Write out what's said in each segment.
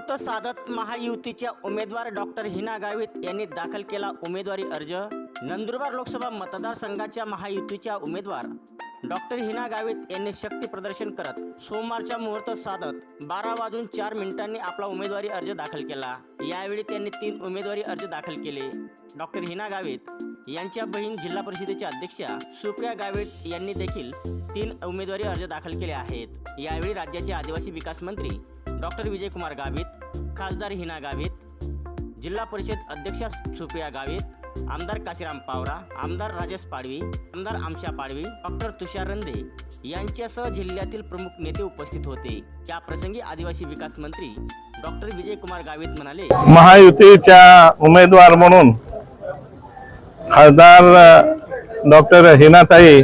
मुहूर्त साधत महायुतीच्या उमेदवार डॉक्टर हिना गावित यांनी दाखल केला उमेदवारी अर्ज. नंदुरबार लोकसभा मतदारसंघाच्या महायुतीच्या उमेदवार डॉक्टर हिना गावित यांनी शक्ती प्रदर्शन करत सोमवारच्या मुहूर्त साधत बारा वाजून चार मिनिटांनी आपला उमेदवारी अर्ज दाखल केला. यावेळी त्यांनी तीन उमेदवारी अर्ज दाखल केले. डॉक्टर हिना गावित यांच्या बहीण जिल्हा परिषदेच्या अध्यक्षा सुप्रिया गावित यांनी देखील तीन उमेदवारी अर्ज दाखल केले आहेत. यावेळी राज्याचे आदिवासी विकास मंत्री डॉक्टर विजयकुमार गावित खासदार हिना गावित जिल्हा परिषद अध्यक्षा सुप्रिया गावित आमदार काशीराम पावरा आमदार राजेश पाडवी आमदार आमशा पाडवी डॉक्टर तुषार रंदे यांच्यासह जिल्ह्यातील प्रमुख नेते उपस्थित होते. या प्रसंगी आदिवासी विकास मंत्री डॉक्टर विजयकुमार गावित म्हणाले महायुतीच्या उमेदवार म्हणून खासदार डॉक्टर हिनाताई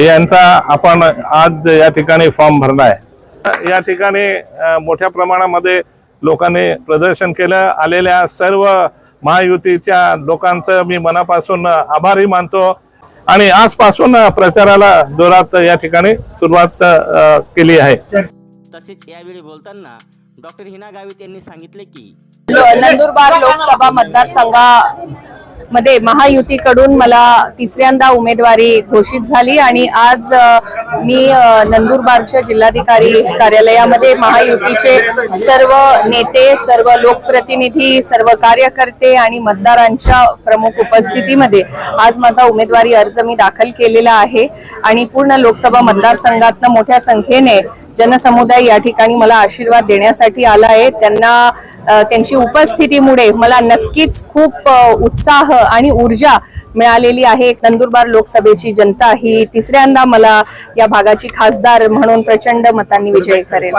यांचा आपण आज या ठिकाणी फॉर्म भरला आहे. या ठिकाणी मोठ्या प्रमाणामध्ये लोकांनी प्रदर्शन केलं. आलेल्या सर्व महायुतीच्या लोकांचं मी मनापासून आभारी मानतो. आणि आजपासून प्रचाराला जोरात या ठिकाणी सुरुवात केली आहे. तसेच यावेळी बोलताना डॉक्टर हिना गावित यांनी सांगितले की नंदुरबार लोकसभा मध्ये महायुतीकडून मला तिसऱ्यांदा उमेदवारी घोषित झाली आणि आज मी नंदुरबारच्या जिल्हाधिकारी कार्यालयामध्ये महायुतीचे सर्व नेते सर्व लोकप्रतिनिधी सर्व कार्यकर्ते आणि मतदारांच्या प्रमुख उपस्थितीमध्ये आज माझा उमेदवारी अर्ज मी दाखल केलेला आहे आणि पूर्ण लोकसभा मतदारसंघातनं मोठ्या संख्येने जनसमुदाय या ठिकाणी मला आशीर्वाद देण्यासाठी आला आहे. त्यांना त्यांची उपस्थितीमुळे मला नक्कीच खूप उत्साह आणि ऊर्जा मिळालेली आहे. नंदुरबार लोकसभेची जनता ही तिसऱ्यांदा मला या भागाची खासदार म्हणून प्रचंड मतांनी विजय करेल.